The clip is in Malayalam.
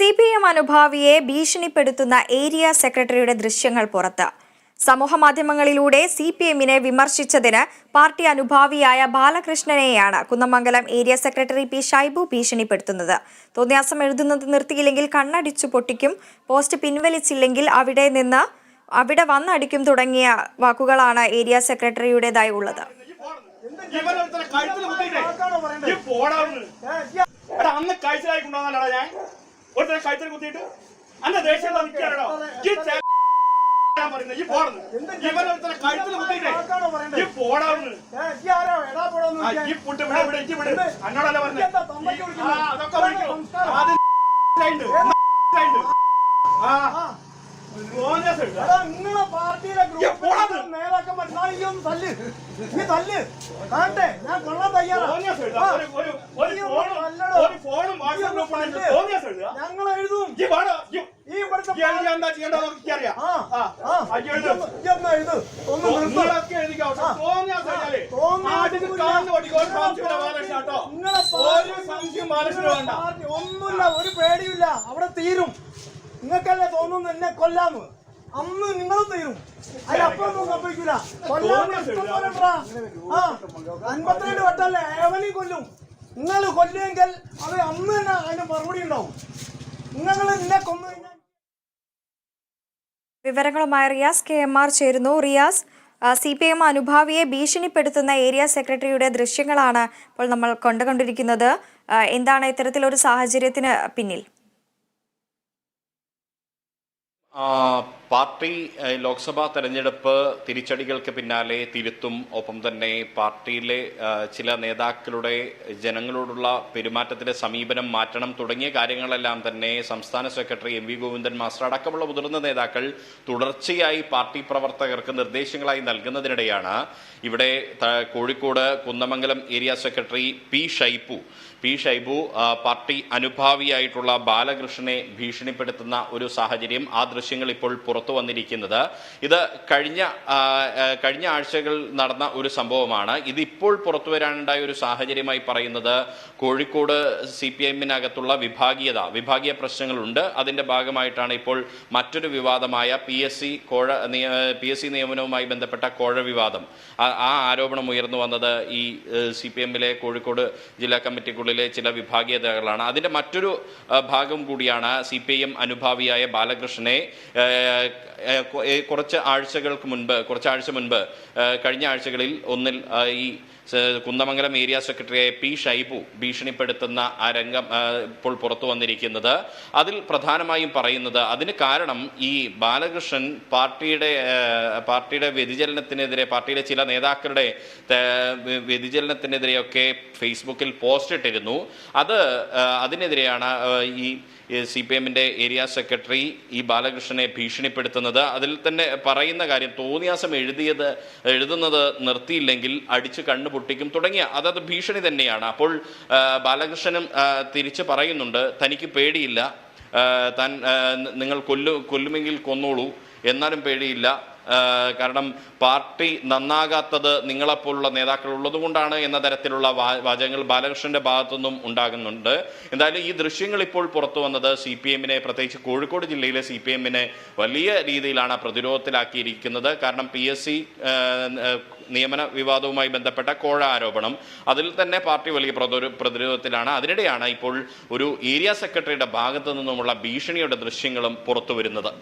സി പി എം അനുഭാവിയെ ഭീഷണിപ്പെടുത്തുന്ന ഏരിയ സെക്രട്ടറിയുടെ ദൃശ്യങ്ങൾ പുറത്ത്. സമൂഹമാധ്യമങ്ങളിലൂടെ സി പി എമ്മിനെ വിമർശിച്ചതിന് പാർട്ടി അനുഭാവിയായ ബാലകൃഷ്ണനെയാണ് Kunnamangalam area secretary P Shaibu ഭീഷണിപ്പെടുത്തുന്നത്. തോന്നിയാസം എഴുതുന്നത് നിർത്തിയില്ലെങ്കിൽ കണ്ണടിച്ചു പൊട്ടിക്കും പോസ്റ്റ് പിൻവലിച്ചില്ലെങ്കിൽ അവിടെ നിന്ന് അവിടെ വന്നടിക്കും തുടങ്ങിയ വാക്കുകളാണ് ഏരിയ സെക്രട്ടറിയുടേതായി ഉള്ളത്. അന്ന് കഴിച്ചതായി ഞാൻ. ഒരുത്തനെ കഴുത്തിൽ കുത്തിയിട്ട് അന്ന് ദേഷ്യം നിൽക്കാനോ ഈ പറയുന്നത് ഈ പോടുന്നു ഇവനൊരുത്തനെ കഴുത്തിൽ കുത്തിയിട്ടേ. ഈ പോടാവുന്നു ഈ പുട്ട് ഇവിടെ ഇവിടെ ഇജ്ജ് വിട് എന്നോടല്ല പറഞ്ഞത് അതൊക്കെ വിളിക്കും. ആദ്യം. ആ. നിങ്ങളെ പാർട്ടിയിലെ തല്ല്. നീ തല്ല്. ഞാൻ കൊള്ളാൻ തയ്യാറാണ്. ഞങ്ങൾ എഴുതും. ഈ ഇവിടുത്തെ നിങ്ങളെ ഒന്നുമില്ല ഒരു പേടിയില്ല അവിടെ തീരും. നിങ്ങൾക്കല്ലേ തോന്നുന്നു എന്നെ കൊല്ലാന്ന്? അന്ന് നിങ്ങളും തീരും. അതിലപ്പുറമൊന്നും സംഭവിക്കില്ല കൊല്ലാൻ. ആ അൻപത്തിരണ്ട് വട്ടല്ലേ ഏവനെയും കൊല്ലും? നിങ്ങൾ കൊല്ലുമെങ്കിൽ അത് അന്ന് തന്നെ അതിന് മറുപടി ഉണ്ടാവും. നിങ്ങൾ എന്നെ കൊന്നു കഴിഞ്ഞാൽ വിവരങ്ങളുമായി റിയാസ് കെ എം ആർ ചേരുന്നു. റിയാസ് സി പി എം അനുഭാവിയെ ഭീഷണിപ്പെടുത്തുന്ന ഏരിയ സെക്രട്ടറിയുടെ ദൃശ്യങ്ങളാണ് ഇപ്പോൾ നമ്മൾ കണ്ടുകൊണ്ടിരിക്കുന്നത്. എന്താണ് ഇത്തരത്തിലൊരു സാഹചര്യത്തിന് പിന്നിൽ? ആ, പാർട്ടി ലോക്സഭാ തെരഞ്ഞെടുപ്പ് തിരിച്ചടികൾക്ക് പിന്നാലെ തിരുത്തും. ഒപ്പം തന്നെ പാർട്ടിയിലെ ചില നേതാക്കളുടെ ജനങ്ങളോടുള്ള പെരുമാറ്റത്തിലെ സമീപനം മാറ്റണം തുടങ്ങിയ കാര്യങ്ങളെല്ലാം തന്നെ സംസ്ഥാന secretary M V Govindan master അടക്കമുള്ള മുതിർന്ന നേതാക്കൾ തുടർച്ചയായി പാർട്ടി പ്രവർത്തകർക്ക് നിർദ്ദേശങ്ങളായി നൽകുന്നതിനിടെയാണ് ഇവിടെ Kozhikode Kunnamangalam area secretary P Shaibu P Shaibu party അനുഭാവിയായിട്ടുള്ള ബാലകൃഷ്ണനെ ഭീഷണിപ്പെടുത്തുന്ന ഒരു സാഹചര്യം. ആ ദൃശ്യങ്ങൾ ഇപ്പോൾ പുറത്തു വന്നിരിക്കുന്നത്. ഇത് കഴിഞ്ഞ കഴിഞ്ഞ ആഴ്ചകൾ നടന്ന ഒരു സംഭവമാണ്. ഇതിപ്പോൾ പുറത്തു വരാനുണ്ടായ ഒരു സാഹചര്യമായി പറയുന്നത് കോഴിക്കോട് സി പി എമ്മിനകത്തുള്ള വിഭാഗീയത വിഭാഗീയ പ്രശ്നങ്ങളുണ്ട്. അതിന്റെ ഭാഗമായിട്ടാണ് ഇപ്പോൾ മറ്റൊരു വിവാദമായ പി എസ് സി കോഴ പി എസ് സി നിയമനവുമായി ബന്ധപ്പെട്ട കോഴ വിവാദം. ആ- ആരോപണം ഉയർന്നു വന്നത് ഈ സി പി എമ്മിലെ കോഴിക്കോട് ജില്ലാ കമ്മിറ്റിക്കുള്ളിലെ ചില വിഭാഗീയതകളാണ്. അതിന്റെ മറ്റൊരു ഭാഗം കൂടിയാണ് സി പി എം അനുഭാവിയായ ബാലകൃഷ്ണനെ കുറച്ച് ആഴ്ചകൾക്ക് മുൻപ് കുറച്ച് ആഴ്ച മുൻപ് കഴിഞ്ഞ ആഴ്ചകളിൽ ഒന്നിൽ ഈ കുന്നമംഗലം ഏരിയ സെക്രട്ടറിയായ പി ഷൈബു ഭീഷണിപ്പെടുത്തുന്ന ആ രംഗം ഇപ്പോൾ പുറത്തു വന്നിരിക്കുന്നത്. അതിൽ പ്രധാനമായും പറയുന്നത് അതിന് കാരണം ഈ ബാലകൃഷ്ണൻ പാർട്ടിയുടെ പാർട്ടിയുടെ വ്യതിചലനത്തിനെതിരെ പാർട്ടിയിലെ ചില നേതാക്കളുടെ വ്യതിചലനത്തിനെതിരെയൊക്കെ ഫേസ്ബുക്കിൽ പോസ്റ്റ് ഇട്ടിരുന്നു. അത് അതിനെതിരെയാണ് ഈ സി പി എമ്മിന്റെ ഏരിയ സെക്രട്ടറി ഈ ബാലകൃഷ്ണനെ ഭീഷണിപ്പെടുത്തുന്നത്. അതിൽ തന്നെ പറയുന്ന കാര്യം തോന്നിയാസം എഴുതിയത് എഴുതുന്നത് നിർത്തിയില്ലെങ്കിൽ അടിച്ച് കണ്ണു പൊട്ടിക്കും തുടങ്ങിയ അതത് ഭീഷണി തന്നെയാണ്. അപ്പോൾ ബാലകൃഷ്ണനും തിരിച്ച് പറയുന്നുണ്ട് തനിക്ക് പേടിയില്ല. താൻ നിങ്ങൾ കൊല്ലു കൊല്ലുമെങ്കിൽ കൊന്നോളൂ. എന്നാലും പേടിയില്ല. കാരണം പാർട്ടി നന്നാകാത്തത് നിങ്ങളെപ്പോലുള്ള നേതാക്കൾ ഉള്ളതുകൊണ്ടാണ് എന്ന തരത്തിലുള്ള വാചകങ്ങൾ ബാലകൃഷ്ണന്റെ ഭാഗത്തുനിന്നും ഉണ്ടാകുന്നുണ്ട്. എന്തായാലും ഈ ദൃശ്യങ്ങൾ ഇപ്പോൾ പുറത്തു വന്നത് സി പി എമ്മിനെ പ്രത്യേകിച്ച് കോഴിക്കോട് ജില്ലയിലെ സി പി എമ്മിനെ വലിയ രീതിയിലാണ് പ്രതിരോധത്തിലാക്കിയിരിക്കുന്നത്. കാരണം പി എസ് സി നിയമന വിവാദവുമായി ബന്ധപ്പെട്ട കോഴ ആരോപണം. അതിൽ തന്നെ പാർട്ടി വലിയ പ്രതിരോധത്തിലാണ്. അതിനിടെയാണ് ഇപ്പോൾ ഒരു ഏരിയ സെക്രട്ടറിയുടെ ഭാഗത്തു നിന്നുമുള്ള ഭീഷണിയുടെ ദൃശ്യങ്ങളും പുറത്തു വരുന്നത്.